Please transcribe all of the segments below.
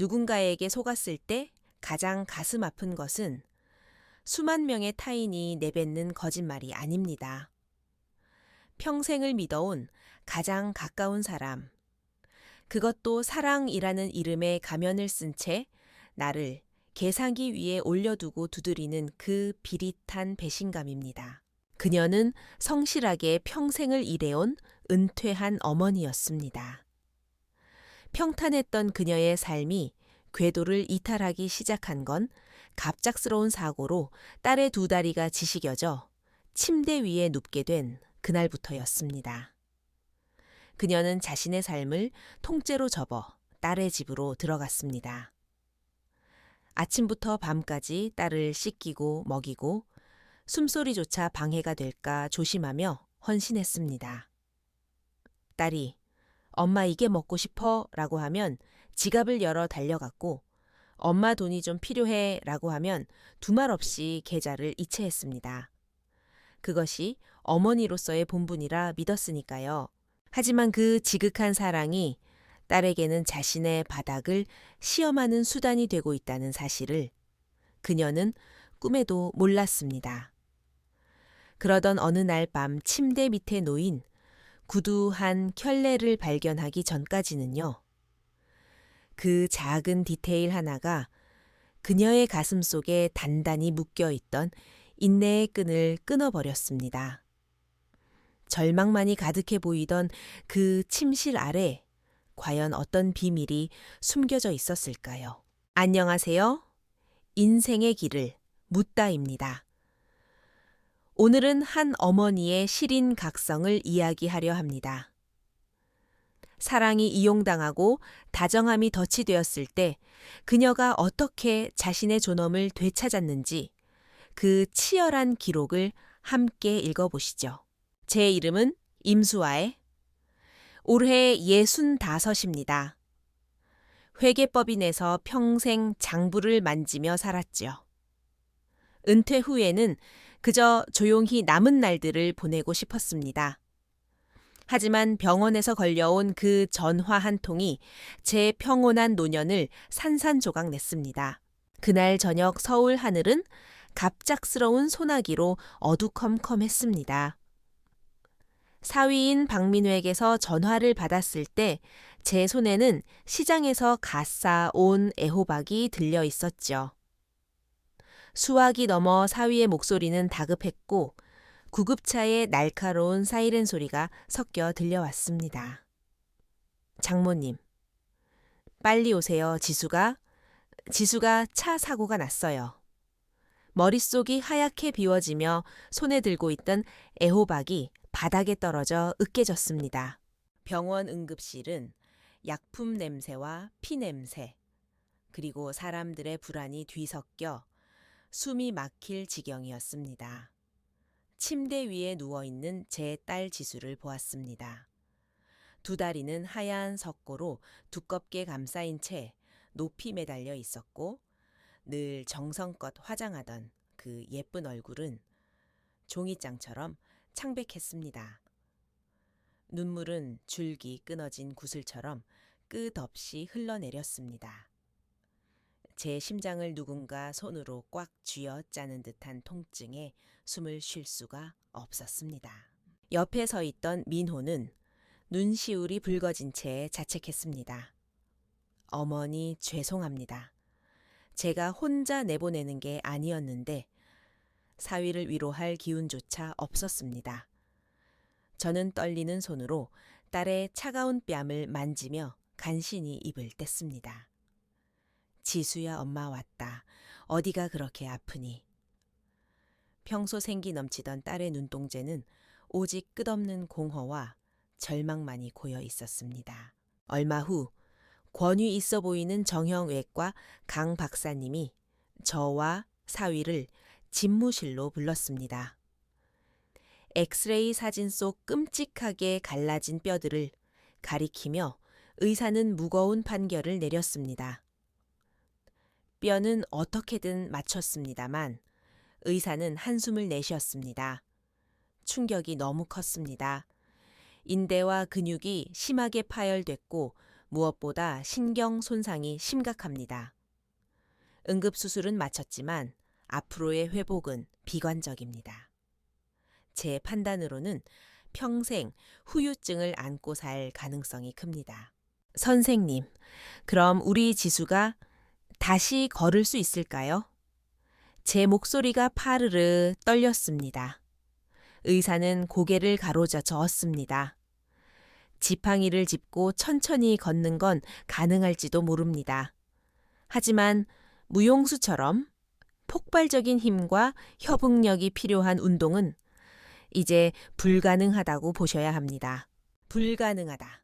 누군가에게 속았을 때 가장 가슴 아픈 것은 수만 명의 타인이 내뱉는 거짓말이 아닙니다. 평생을 믿어온 가장 가까운 사람, 그것도 사랑이라는 이름의 가면을 쓴 채 나를 계산기 위에 올려두고 두드리는 그 비릿한 배신감입니다. 그녀는 성실하게 평생을 일해온 은퇴한 어머니였습니다. 평탄했던 그녀의 삶이 궤도를 이탈하기 시작한 건 갑작스러운 사고로 딸의 두 다리가 지시겨져 침대 위에 눕게 된 그날부터였습니다. 그녀는 자신의 삶을 통째로 접어 딸의 집으로 들어갔습니다. 아침부터 밤까지 딸을 씻기고 먹이고 숨소리조차 방해가 될까 조심하며 헌신했습니다. 딸이 엄마 이게 먹고 싶어 라고 하면 지갑을 열어 달려갔고 엄마 돈이 좀 필요해 라고 하면 두말 없이 계좌를 이체했습니다. 그것이 어머니로서의 본분이라 믿었으니까요. 하지만 그 지극한 사랑이 딸에게는 자신의 바닥을 시험하는 수단이 되고 있다는 사실을 그녀는 꿈에도 몰랐습니다. 그러던 어느 날 밤 침대 밑에 놓인 구두한 켤레를 발견하기 전까지는요. 그 작은 디테일 하나가 그녀의 가슴 속에 단단히 묶여 있던 인내의 끈을 끊어버렸습니다. 절망만이 가득해 보이던 그 침실 아래 과연 어떤 비밀이 숨겨져 있었을까요? 안녕하세요. 인생의 길을 묻다입니다. 오늘은 한 어머니의 시린 각성을 이야기하려 합니다. 사랑이 이용당하고 다정함이 덫이 되었을 때 그녀가 어떻게 자신의 존엄을 되찾았는지 그 치열한 기록을 함께 읽어보시죠. 제 이름은 임수아의 올해 예순 다섯입니다. 회계법인에서 평생 장부를 만지며 살았죠. 은퇴 후에는 그저 조용히 남은 날들을 보내고 싶었습니다. 하지만 병원에서 걸려온 그 전화 한 통이 제 평온한 노년을 산산조각 냈습니다. 그날 저녁 서울 하늘은 갑작스러운 소나기로 어두컴컴했습니다. 사위인 박민우에게서 전화를 받았을 때 제 손에는 시장에서 갓 싸 온 애호박이 들려 있었죠. 수화기 넘어 사위의 목소리는 다급했고 구급차의 날카로운 사이렌 소리가 섞여 들려왔습니다. 장모님, 빨리 오세요, 지수가. 지수가 차 사고가 났어요. 머릿속이 하얗게 비워지며 손에 들고 있던 애호박이 바닥에 떨어져 으깨졌습니다. 병원 응급실은 약품 냄새와 피 냄새, 그리고 사람들의 불안이 뒤섞여 숨이 막힐 지경이었습니다. 침대 위에 누워 있는 제 딸 지수를 보았습니다. 두 다리는 하얀 석고로 두껍게 감싸인 채 높이 매달려 있었고 늘 정성껏 화장하던 그 예쁜 얼굴은 종이장처럼 창백했습니다. 눈물은 줄기 끊어진 구슬처럼 끝없이 흘러내렸습니다. 제 심장을 누군가 손으로 꽉 쥐어 짜는 듯한 통증에 숨을 쉴 수가 없었습니다. 옆에 서 있던 민호는 눈시울이 붉어진 채 자책했습니다. 어머니 죄송합니다. 제가 혼자 내보내는 게 아니었는데 사위를 위로할 기운조차 없었습니다. 저는 떨리는 손으로 딸의 차가운 뺨을 만지며 간신히 입을 뗐습니다. 지수야 엄마 왔다. 어디가 그렇게 아프니? 평소 생기 넘치던 딸의 눈동자는 오직 끝없는 공허와 절망만이 고여 있었습니다. 얼마 후 권위 있어 보이는 정형외과 강 박사님이 저와 사위를 집무실로 불렀습니다. 엑스레이 사진 속 끔찍하게 갈라진 뼈들을 가리키며 의사는 무거운 판결을 내렸습니다. 뼈는 어떻게든 맞췄습니다만 의사는 한숨을 내쉬었습니다. 충격이 너무 컸습니다. 인대와 근육이 심하게 파열됐고 무엇보다 신경 손상이 심각합니다. 응급수술은 마쳤지만 앞으로의 회복은 비관적입니다. 제 판단으로는 평생 후유증을 안고 살 가능성이 큽니다. 선생님, 그럼 우리 지수가 다시 걸을 수 있을까요? 제 목소리가 파르르 떨렸습니다. 의사는 고개를 가로져 저었습니다. 지팡이를 짚고 천천히 걷는 건 가능할지도 모릅니다. 하지만 무용수처럼 폭발적인 힘과 협응력이 필요한 운동은 이제 불가능하다고 보셔야 합니다. 불가능하다.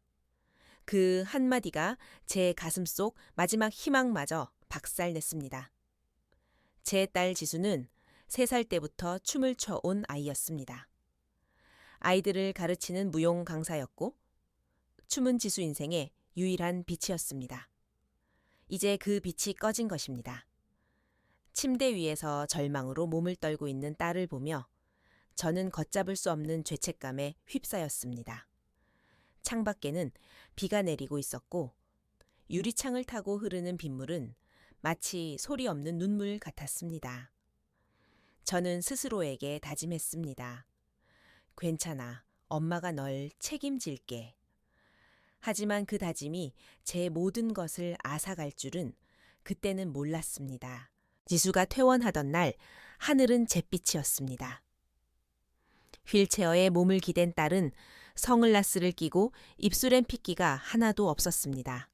그 한마디가 제 가슴 속 마지막 희망마저 박살냈습니다. 제 딸 지수는 3살 때부터 춤을 춰온 아이였습니다. 아이들을 가르치는 무용 강사였고, 춤은 지수 인생의 유일한 빛이었습니다. 이제 그 빛이 꺼진 것입니다. 침대 위에서 절망으로 몸을 떨고 있는 딸을 보며 저는 걷잡을 수 없는 죄책감에 휩싸였습니다. 창밖에는 비가 내리고 있었고 유리창을 타고 흐르는 빗물은 마치 소리 없는 눈물 같았습니다. 저는 스스로에게 다짐했습니다. 괜찮아. 엄마가 널 책임질게. 하지만 그 다짐이 제 모든 것을 앗아갈 줄은 그때는 몰랐습니다. 지수가 퇴원하던 날 하늘은 잿빛이었습니다. 휠체어에 몸을 기댄 딸은 성글라스를 끼고 입술엔 핏기가 하나도 없었습니다.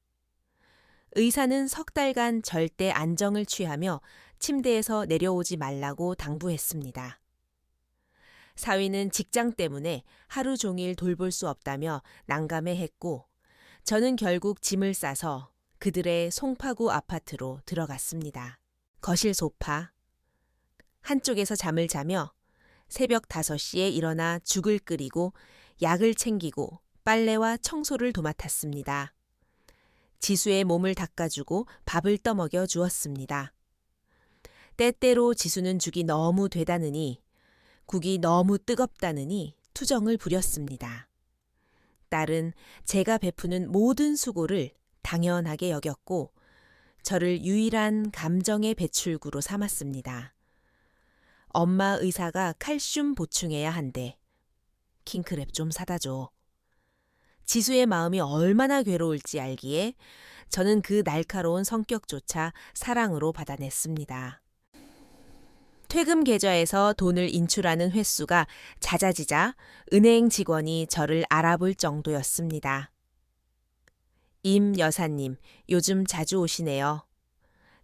의사는 석 달간 절대 안정을 취하며 침대에서 내려오지 말라고 당부했습니다. 사위는 직장 때문에 하루 종일 돌볼 수 없다며 난감해 했고, 저는 결국 짐을 싸서 그들의 송파구 아파트로 들어갔습니다. 거실 소파. 한쪽에서 잠을 자며 새벽 5시에 일어나 죽을 끓이고 약을 챙기고 빨래와 청소를 도맡았습니다. 지수의 몸을 닦아주고 밥을 떠먹여 주었습니다. 때때로 지수는 죽이 너무 되다느니 국이 너무 뜨겁다느니 투정을 부렸습니다. 딸은 제가 베푸는 모든 수고를 당연하게 여겼고 저를 유일한 감정의 배출구로 삼았습니다. 엄마 의사가 칼슘 보충해야 한대. 킹크랩 좀 사다 줘. 지수의 마음이 얼마나 괴로울지 알기에 저는 그 날카로운 성격조차 사랑으로 받아냈습니다. 퇴금 계좌에서 돈을 인출하는 횟수가 잦아지자 은행 직원이 저를 알아볼 정도였습니다. 임 여사님, 요즘 자주 오시네요.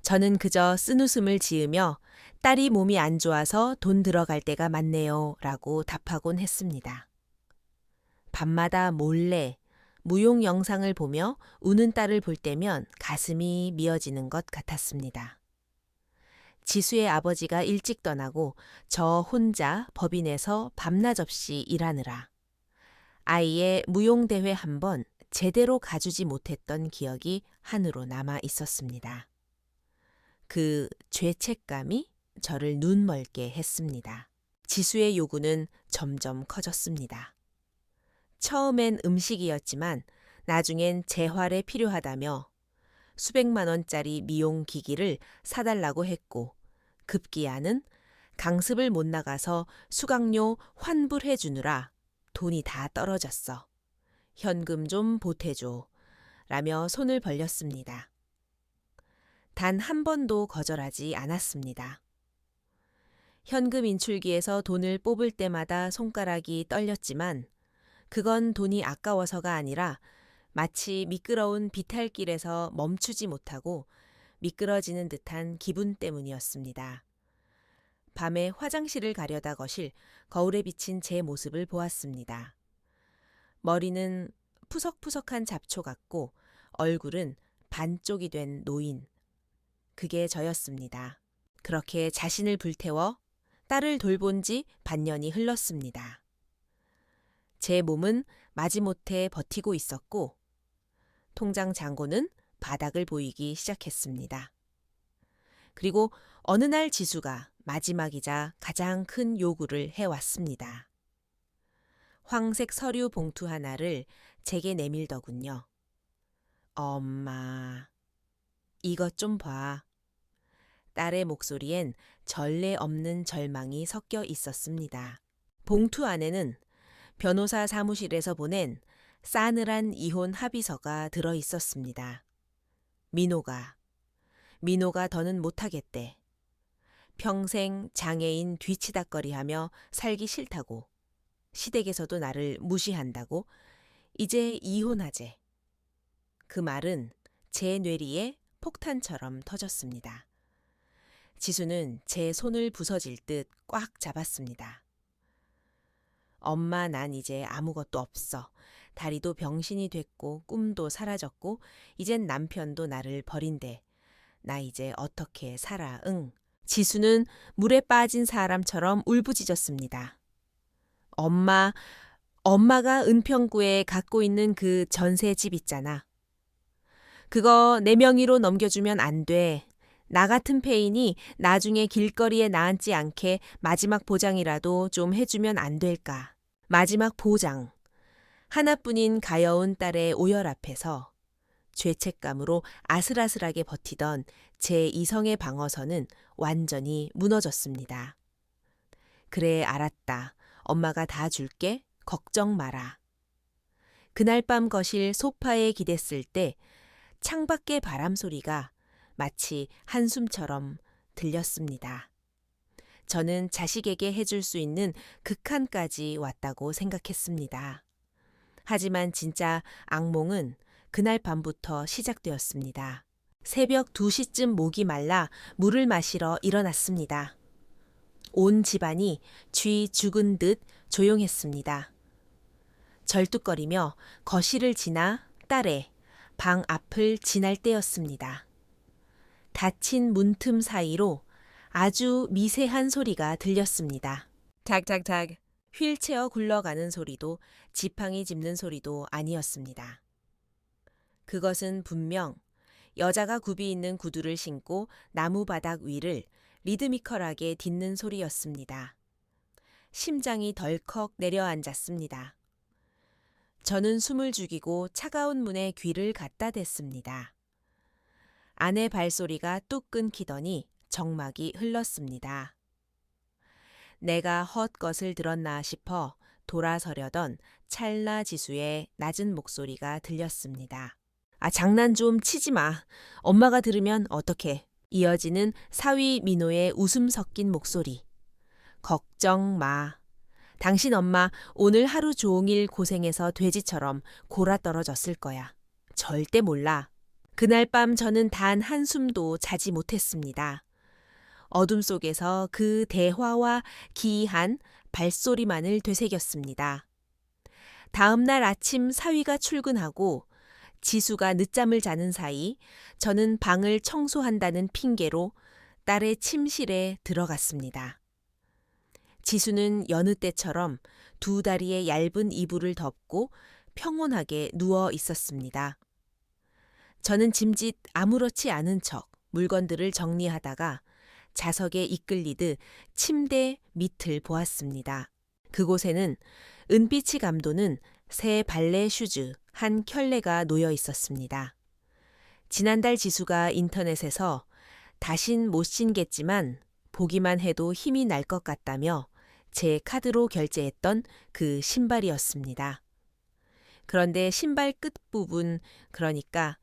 저는 그저 쓴웃음을 지으며 딸이 몸이 안 좋아서 돈 들어갈 때가 많네요. 라고 답하곤 했습니다. 밤마다 몰래 무용 영상을 보며 우는 딸을 볼 때면 가슴이 미어지는 것 같았습니다. 지수의 아버지가 일찍 떠나고 저 혼자 법인에서 밤낮 없이 일하느라 아이의 무용대회 한 번 제대로 가주지 못했던 기억이 한으로 남아 있었습니다. 그 죄책감이 저를 눈멀게 했습니다. 지수의 요구는 점점 커졌습니다. 처음엔 음식이었지만 나중엔 재활에 필요하다며 수백만 원짜리 미용 기기를 사달라고 했고 급기야는 강습을 못 나가서 수강료 환불해 주느라 돈이 다 떨어졌어. 현금 좀 보태줘. 라며 손을 벌렸습니다. 단 한 번도 거절하지 않았습니다. 현금 인출기에서 돈을 뽑을 때마다 손가락이 떨렸지만 그건 돈이 아까워서가 아니라 마치 미끄러운 비탈길에서 멈추지 못하고 미끄러지는 듯한 기분 때문이었습니다. 밤에 화장실을 가려다 거실 거울에 비친 제 모습을 보았습니다. 머리는 푸석푸석한 잡초 같고 얼굴은 반쪽이 된 노인. 그게 저였습니다. 그렇게 자신을 불태워 딸을 돌본 지 반년이 흘렀습니다. 제 몸은 마지못해 버티고 있었고 통장 잔고는 바닥을 보이기 시작했습니다. 그리고 어느 날 지수가 마지막이자 가장 큰 요구를 해왔습니다. 황색 서류 봉투 하나를 제게 내밀더군요. 엄마. 이것 좀 봐. 딸의 목소리엔 전례 없는 절망이 섞여 있었습니다. 봉투 안에는 변호사 사무실에서 보낸 싸늘한 이혼 합의서가 들어 있었습니다. 민호가, 민호가 더는 못하겠대. 평생 장애인 뒤치다거리 하며 살기 싫다고. 시댁에서도 나를 무시한다고. 이제 이혼하재. 그 말은 제 뇌리에 폭탄처럼 터졌습니다. 지수는 제 손을 부서질 듯 꽉 잡았습니다. 엄마, 난 이제 아무것도 없어. 다리도 병신이 됐고, 꿈도 사라졌고, 이젠 남편도 나를 버린대. 나 이제 어떻게 살아, 응. 지수는 물에 빠진 사람처럼 울부짖었습니다. 엄마, 엄마가 은평구에 갖고 있는 그 전세집 있잖아. 그거 내 명의로 넘겨주면 안 돼. 나 같은 폐인이 나중에 길거리에 나앉지 않게 마지막 보장이라도 좀 해주면 안 될까. 마지막 보장. 하나뿐인 가여운 딸의 오열 앞에서 죄책감으로 아슬아슬하게 버티던 제 이성의 방어선은 완전히 무너졌습니다. 그래, 알았다. 엄마가 다 줄게. 걱정 마라. 그날 밤 거실 소파에 기댔을 때 창밖의 바람 소리가 마치 한숨처럼 들렸습니다. 저는 자식에게 해줄 수 있는 극한까지 왔다고 생각했습니다. 하지만 진짜 악몽은 그날 밤부터 시작되었습니다. 새벽 2시쯤 목이 말라 물을 마시러 일어났습니다. 온 집안이 쥐 죽은 듯 조용했습니다. 절뚝거리며 거실을 지나 딸의 방 앞을 지날 때였습니다. 닫힌 문틈 사이로 아주 미세한 소리가 들렸습니다. 탁탁탁 휠체어 굴러가는 소리도 지팡이 짚는 소리도 아니었습니다. 그것은 분명 여자가 굽이 있는 구두를 신고 나무 바닥 위를 리드미컬하게 딛는 소리였습니다. 심장이 덜컥 내려앉았습니다. 저는 숨을 죽이고 차가운 문에 귀를 갖다 댔습니다. 아내 발소리가 뚝 끊기더니 정막이 흘렀습니다. 내가 헛것을 들었나 싶어 돌아서려던 찰나 지수의 낮은 목소리가 들렸습니다. 아, 장난 좀 치지 마. 엄마가 들으면 어떡해. 이어지는 사위 민호의 웃음 섞인 목소리. 걱정 마. 당신 엄마 오늘 하루 종일 고생해서 돼지처럼 골아 떨어졌을 거야. 절대 몰라. 그날 밤 저는 단 한숨도 자지 못했습니다. 어둠 속에서 그 대화와 기이한 발소리만을 되새겼습니다. 다음 날 아침 사위가 출근하고 지수가 늦잠을 자는 사이 저는 방을 청소한다는 핑계로 딸의 침실에 들어갔습니다. 지수는 여느 때처럼 두 다리의 얇은 이불을 덮고 평온하게 누워 있었습니다. 저는 짐짓 아무렇지 않은 척 물건들을 정리하다가 자석에 이끌리듯 침대 밑을 보았습니다. 그곳에는 은빛이 감도는 새 발레 슈즈 한 켤레가 놓여 있었습니다. 지난달 지수가 인터넷에서 다신 못 신겠지만 보기만 해도 힘이 날 것 같다며 제 카드로 결제했던 그 신발이었습니다. 그런데 신발 끝부분, 그러니까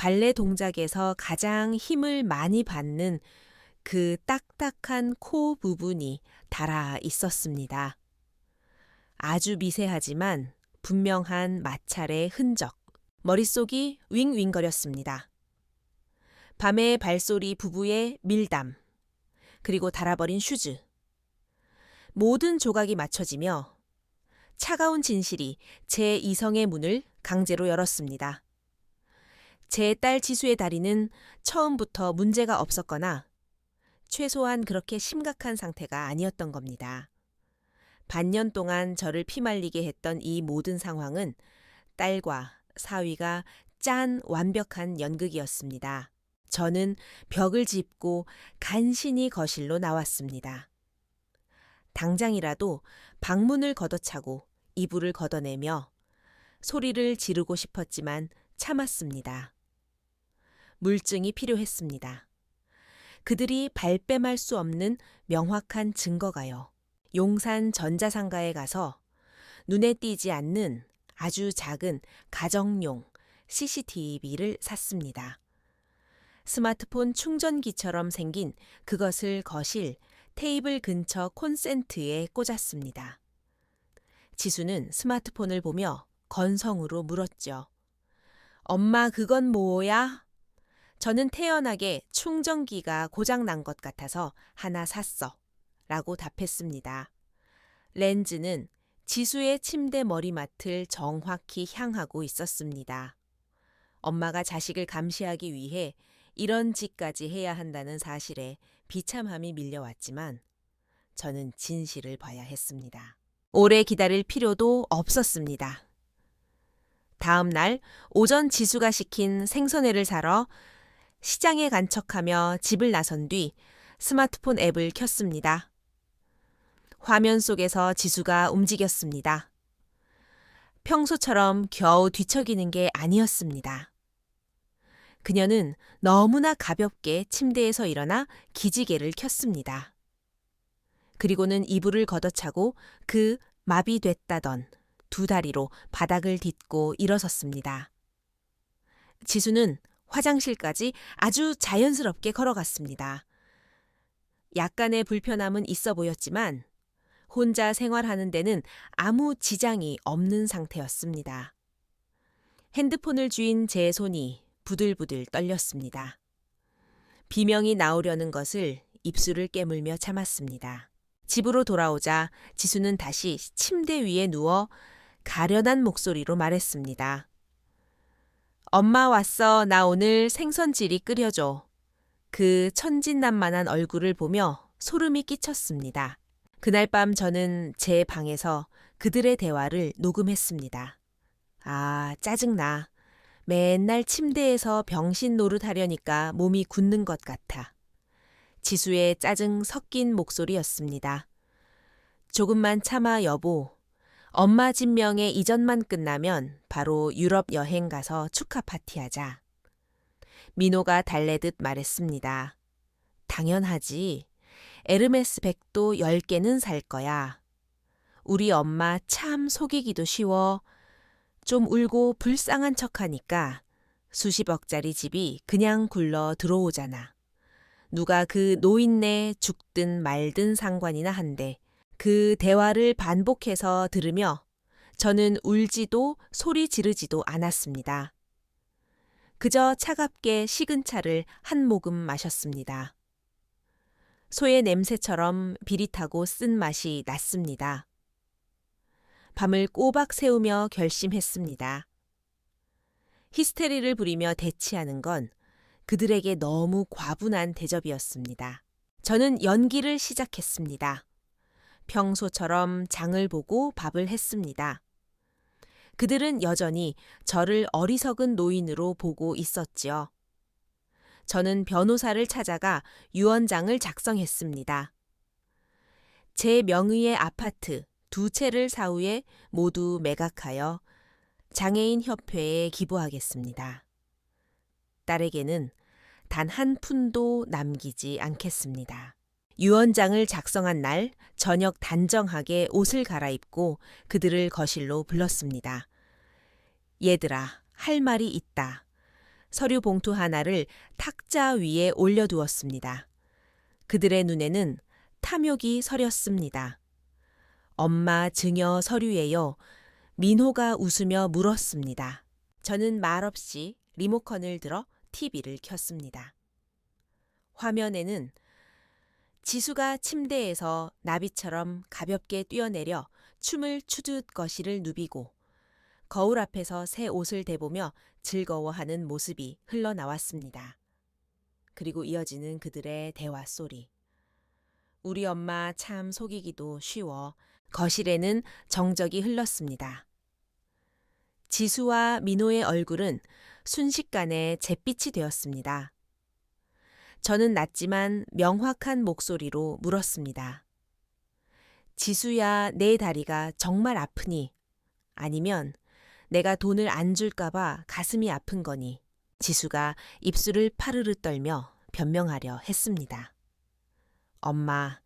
발레 동작에서 가장 힘을 많이 받는 그 딱딱한 코 부분이 달아 있었습니다. 아주 미세하지만 분명한 마찰의 흔적. 머릿속이 윙윙거렸습니다. 밤의 발소리 부부의 밀담. 그리고 달아버린 슈즈. 모든 조각이 맞춰지며 차가운 진실이 제 이성의 문을 강제로 열었습니다. 제 딸 지수의 다리는 처음부터 문제가 없었거나 최소한 그렇게 심각한 상태가 아니었던 겁니다. 반년 동안 저를 피말리게 했던 이 모든 상황은 딸과 사위가 짠 완벽한 연극이었습니다. 저는 벽을 짚고 간신히 거실로 나왔습니다. 당장이라도 방문을 걷어차고 이불을 걷어내며 소리를 지르고 싶었지만 참았습니다. 물증이 필요했습니다. 그들이 발뺌할 수 없는 명확한 증거가요. 용산 전자상가에 가서 눈에 띄지 않는 아주 작은 가정용 CCTV를 샀습니다. 스마트폰 충전기처럼 생긴 그것을 거실 테이블 근처 콘센트에 꽂았습니다. 지수는 스마트폰을 보며 건성으로 물었죠. 엄마, 그건 뭐야? 저는 태연하게 충전기가 고장난 것 같아서 하나 샀어. 라고 답했습니다. 렌즈는 지수의 침대 머리맡을 정확히 향하고 있었습니다. 엄마가 자식을 감시하기 위해 이런 짓까지 해야 한다는 사실에 비참함이 밀려왔지만 저는 진실을 봐야 했습니다. 오래 기다릴 필요도 없었습니다. 다음 날 오전 지수가 시킨 생선회를 사러 시장에 간 척하며 집을 나선 뒤 스마트폰 앱을 켰습니다. 화면 속에서 지수가 움직였습니다. 평소처럼 겨우 뒤척이는 게 아니었습니다. 그녀는 너무나 가볍게 침대에서 일어나 기지개를 켰습니다. 그리고는 이불을 걷어차고 그 마비됐다던 두 다리로 바닥을 딛고 일어섰습니다. 지수는 화장실까지 아주 자연스럽게 걸어갔습니다. 약간의 불편함은 있어 보였지만 혼자 생활하는 데는 아무 지장이 없는 상태였습니다. 핸드폰을 쥐인 제 손이 부들부들 떨렸습니다. 비명이 나오려는 것을 입술을 깨물며 참았습니다. 집으로 돌아오자 지수는 다시 침대 위에 누워 가련한 목소리로 말했습니다. 엄마 왔어. 나 오늘 생선질이 끓여줘. 그 천진난만한 얼굴을 보며 소름이 끼쳤습니다. 그날 밤 저는 제 방에서 그들의 대화를 녹음했습니다. 아, 짜증나. 맨날 침대에서 병신 노릇하려니까 몸이 굳는 것 같아. 지수의 짜증 섞인 목소리였습니다. 조금만 참아 여보. 엄마 진명의 이전만 끝나면 바로 유럽 여행 가서 축하 파티하자. 민호가 달래듯 말했습니다. 당연하지. 에르메스 백도 10개는 살 거야. 우리 엄마 참 속이기도 쉬워. 좀 울고 불쌍한 척 하니까 수십억짜리 집이 그냥 굴러 들어오잖아. 누가 그 노인네 죽든 말든 상관이나 한데 그 대화를 반복해서 들으며 저는 울지도 소리 지르지도 않았습니다. 그저 차갑게 식은 차를 한 모금 마셨습니다. 소의 냄새처럼 비릿하고 쓴 맛이 났습니다. 밤을 꼬박 새우며 결심했습니다. 히스테리를 부리며 대치하는 건 그들에게 너무 과분한 대접이었습니다. 저는 연기를 시작했습니다. 평소처럼 장을 보고 밥을 했습니다. 그들은 여전히 저를 어리석은 노인으로 보고 있었지요. 저는 변호사를 찾아가 유언장을 작성했습니다. 제 명의의 아파트 두 채를 사후에 모두 매각하여 장애인 협회에 기부하겠습니다. 딸에게는 단 한 푼도 남기지 않겠습니다. 유언장을 작성한 날 저녁 단정하게 옷을 갈아입고 그들을 거실로 불렀습니다. 얘들아, 할 말이 있다. 서류 봉투 하나를 탁자 위에 올려두었습니다. 그들의 눈에는 탐욕이 서렸습니다. 엄마 증여 서류예요. 민호가 웃으며 물었습니다. 저는 말없이 리모컨을 들어 TV를 켰습니다. 화면에는 지수가 침대에서 나비처럼 가볍게 뛰어내려 춤을 추듯 거실을 누비고 거울 앞에서 새 옷을 대보며 즐거워하는 모습이 흘러나왔습니다. 그리고 이어지는 그들의 대화 소리. 우리 엄마 참 속이기도 쉬워. 거실에는 정적이 흘렀습니다. 지수와 민호의 얼굴은 순식간에 잿빛이 되었습니다. 저는 낮지만 명확한 목소리로 물었습니다. 지수야, 내 다리가 정말 아프니? 아니면 내가 돈을 안 줄까봐 가슴이 아픈 거니 지수가 입술을 파르르 떨며 변명하려 했습니다. 엄마,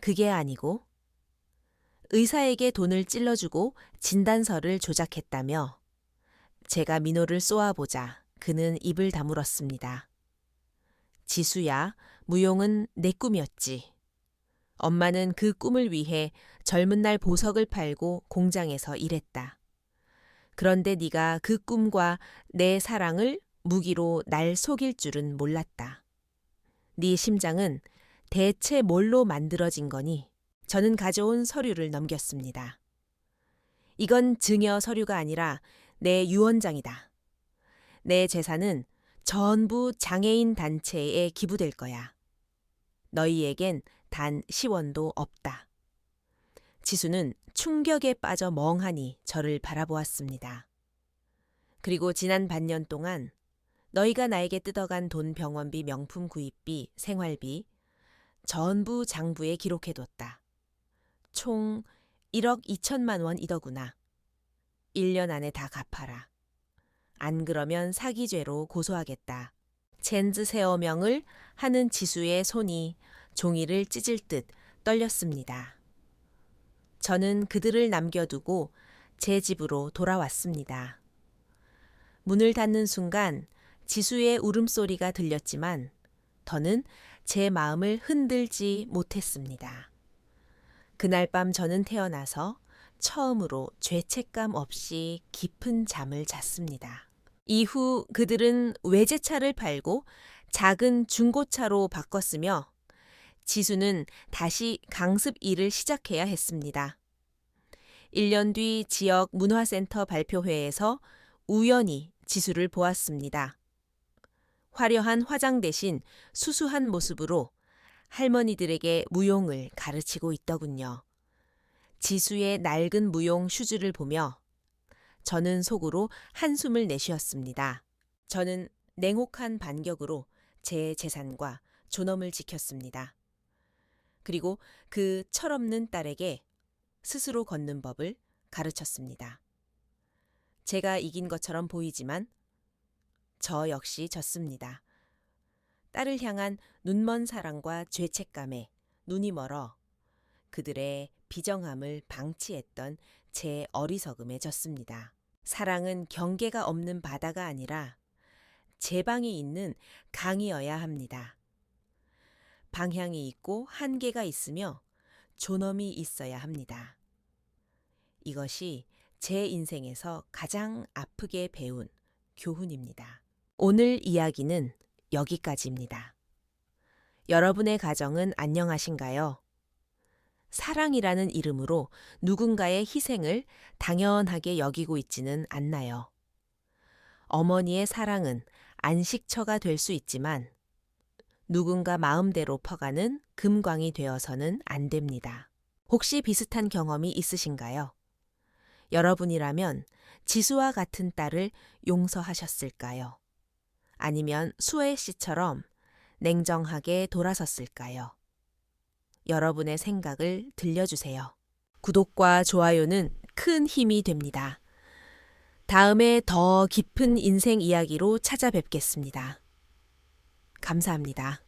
그게 아니고 의사에게 돈을 찔러주고 진단서를 조작했다며 제가 민호를 쏘아보자 그는 입을 다물었습니다. 지수야, 무용은 내 꿈이었지. 엄마는 그 꿈을 위해 젊은 날 보석을 팔고 공장에서 일했다. 그런데 네가 그 꿈과 내 사랑을 무기로 날 속일 줄은 몰랐다. 네 심장은 대체 뭘로 만들어진 거니? 저는 가져온 서류를 넘겼습니다. 이건 증여 서류가 아니라 내 유언장이다. 내 재산은 전부 장애인 단체에 기부될 거야. 너희에겐 단 10원도 없다. 지수는 충격에 빠져 멍하니 저를 바라보았습니다. 그리고 지난 반년 동안 너희가 나에게 뜯어간 돈 병원비 명품 구입비, 생활비 전부 장부에 기록해뒀다. 총 1억 2천만 원이더구나. 1년 안에 다 갚아라. 안 그러면 사기죄로 고소하겠다. 젠즈 세어명을 하는 지수의 손이 종이를 찢을 듯 떨렸습니다. 저는 그들을 남겨두고 제 집으로 돌아왔습니다. 문을 닫는 순간 지수의 울음소리가 들렸지만 더는 제 마음을 흔들지 못했습니다. 그날 밤 저는 태어나서 처음으로 죄책감 없이 깊은 잠을 잤습니다. 이후 그들은 외제차를 팔고 작은 중고차로 바꿨으며 지수는 다시 강습 일을 시작해야 했습니다. 1년 뒤 지역 문화센터 발표회에서 우연히 지수를 보았습니다. 화려한 화장 대신 수수한 모습으로 할머니들에게 무용을 가르치고 있더군요. 지수의 낡은 무용 슈즈를 보며 저는 속으로 한숨을 내쉬었습니다. 저는 냉혹한 반격으로 제 재산과 존엄을 지켰습니다. 그리고 그 철없는 딸에게 스스로 걷는 법을 가르쳤습니다. 제가 이긴 것처럼 보이지만 저 역시 졌습니다. 딸을 향한 눈먼 사랑과 죄책감에 눈이 멀어 그들의 비정함을 방치했던 제 어리석음에 졌습니다. 사랑은 경계가 없는 바다가 아니라 제 방이 있는 강이어야 합니다. 방향이 있고 한계가 있으며 존엄이 있어야 합니다. 이것이 제 인생에서 가장 아프게 배운 교훈입니다. 오늘 이야기는 여기까지입니다. 여러분의 가정은 안녕하신가요? 사랑이라는 이름으로 누군가의 희생을 당연하게 여기고 있지는 않나요? 어머니의 사랑은 안식처가 될 수 있지만 누군가 마음대로 퍼가는 금광이 되어서는 안 됩니다. 혹시 비슷한 경험이 있으신가요? 여러분이라면 지수와 같은 딸을 용서하셨을까요? 아니면 수혜 씨처럼 냉정하게 돌아섰을까요? 여러분의 생각을 들려주세요. 구독과 좋아요는 큰 힘이 됩니다. 다음에 더 깊은 인생 이야기로 찾아뵙겠습니다. 감사합니다.